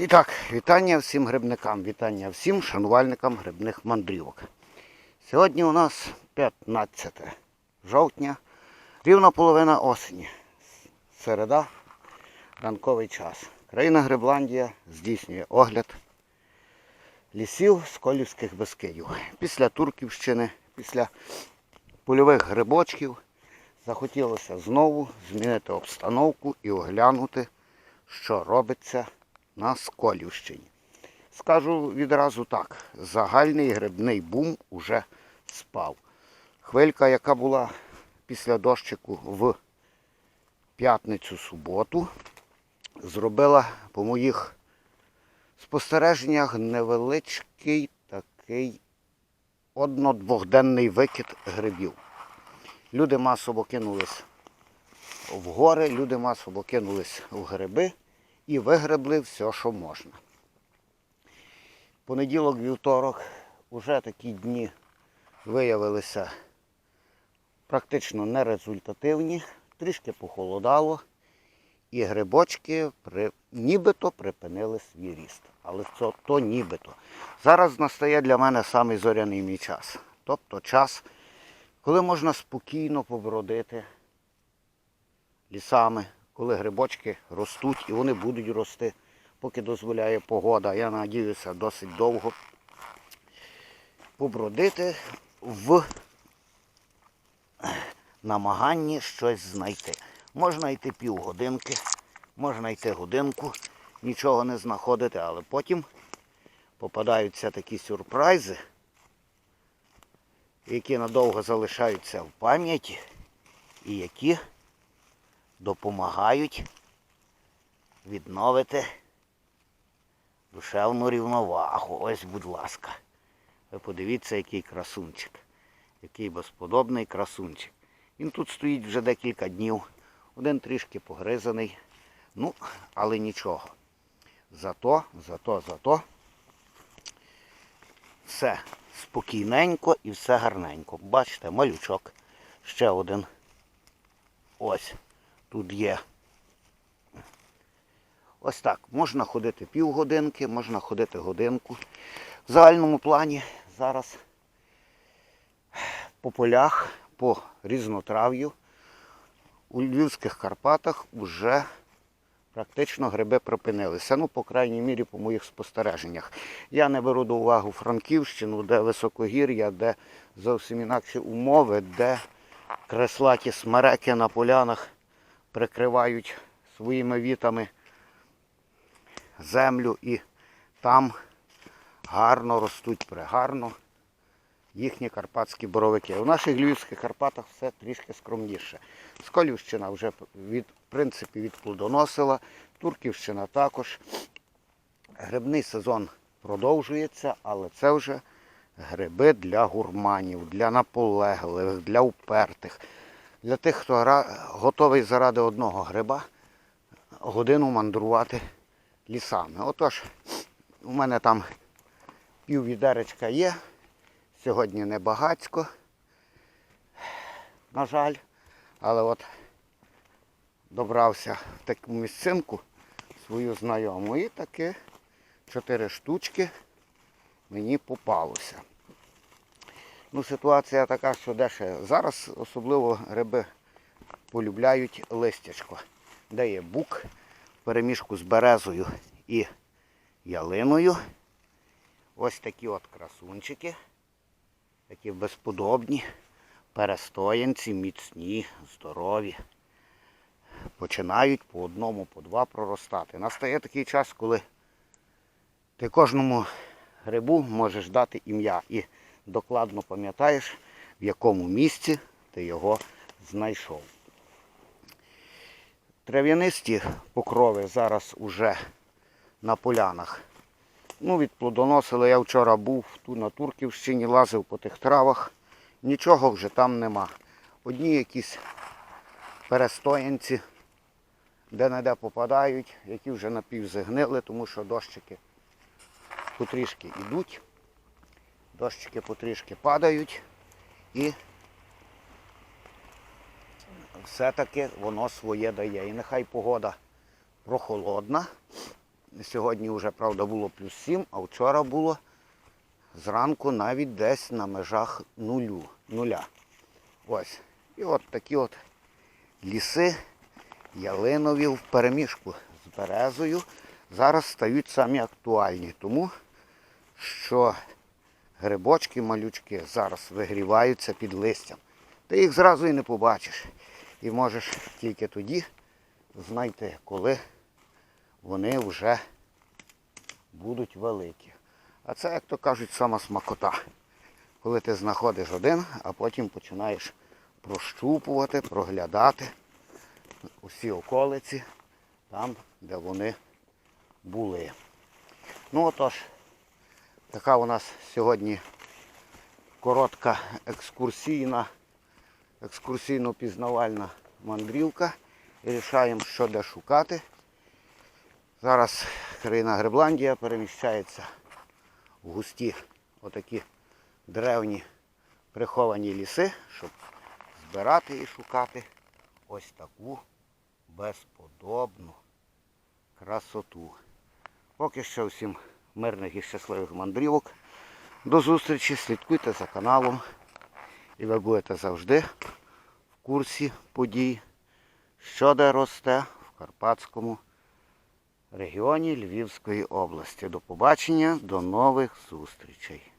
І так, вітання всім грибникам, вітання всім шанувальникам грибних мандрівок. Сьогодні у нас 15 жовтня, рівна половина осені. Середа, ранковий час. Країна Грибландія здійснює огляд лісів Сколівських Бескидів. Після Турківщини, після польових грибочків захотілося знову змінити обстановку і оглянути, що робиться на Сколівщині. Скажу відразу так, загальний грибний бум уже спав. Хвилька, яка була після дощику в п'ятницю-суботу, зробила по моїх спостереженнях невеличкий такий одно-двохденний викид грибів. Люди масово кинулись в гори, люди масово кинулись в гриби і вигребли все, що можна. Понеділок, вівторок, вже такі дні виявилися практично нерезультативні, трішки похолодало, і грибочки при, нібито припинили свій ріст. Але це то нібито. Зараз настає для мене самий зоряний мій час. Тобто час, коли можна спокійно побродити лісами, коли грибочки ростуть і вони будуть рости, поки дозволяє погода. Я надіюся, досить довго побродити в намаганні щось знайти. Можна йти півгодинки, можна йти годинку, нічого не знаходити, але потім попадаються такі сюрпризи, які надовго залишаються в пам'яті і які допомагають відновити душевну рівновагу. Ось, будь ласка. Ви подивіться, який красунчик. Який безподобний красунчик. Він тут стоїть вже декілька днів. Один трішки погризаний. Ну, але нічого. Зато, зато, зато все спокійненько і все гарненько. Бачите, малючок. Ще один. Ось тут є. Ось так. Можна ходити півгодинки, можна ходити годинку. В загальному плані зараз по полях, по різнотрав'ю у Львівських Карпатах вже практично гриби припинилися. Ну, по крайній мірі, по моїх спостереженнях. Я не беру до уваги Франківщину, де високогір'я, де зовсім інакші умови, де креслаті смереки на полянах прикривають своїми вітами землю і там гарно ростуть пригарно їхні карпатські боровики. У наших Львівських Карпатах все трішки скромніше. Сколівщина вже від, в принципі відплодоносила, Турківщина також. Грибний сезон продовжується, але це вже гриби для гурманів, для наполегливих, для упертих. Для тих, хто готовий заради одного гриба годину мандрувати лісами. Отож, у мене там пів відеречка є. Сьогодні не багацько, на жаль. Але от добрався в таку місцинку свою знайому. І таки чотири штучки мені попалося. Ну, ситуація така, що деше. Зараз особливо гриби полюбляють листячко, де є бук в переміжку з березою і ялиною. Ось такі от красунчики, такі безподобні, перестоянці, міцні, здорові. Починають по одному, по два проростати. Настає такий час, коли ти кожному грибу можеш дати ім'я і докладно пам'ятаєш, в якому місці ти його знайшов. Трав'янисті покрови зараз уже на полянах. Ну, відплодоносили, я вчора був тут на Турківщині, лазив по тих травах. Нічого вже там нема. Одні якісь перестоянці, де-не-де попадають, які вже напівзагнили, тому що дощики потрішки йдуть, дощики потрішки падають і все-таки воно своє дає. І нехай погода прохолодна, Сьогодні вже, правда, було плюс 7, а вчора було зранку навіть десь на межах нулю, нуля. Ось. І от такі от ліси ялинові в переміжку з березою зараз стають самі актуальні, тому що грибочки малючки зараз вигріваються під листям. Ти їх зразу і не побачиш. І можеш тільки тоді знайти, коли вони вже будуть великі. А це, як то кажуть, сама смакота. Коли ти знаходиш один, а потім починаєш прощупувати, проглядати усі околиці, там, де вони були. Ну отож, така у нас сьогодні коротка екскурсійна, екскурсійно-пізнавальна мандрівка. І рішаємо, що де шукати. Зараз країна Гребландія переміщається в густі отакі древні приховані ліси, щоб збирати і шукати ось таку безподобну красоту. Поки що всім мирних і щасливих мандрівок. До зустрічі, слідкуйте за каналом. І ви будете завжди в курсі подій, що де росте в Карпатському регіоні Львівської області. До побачення, до нових зустрічей.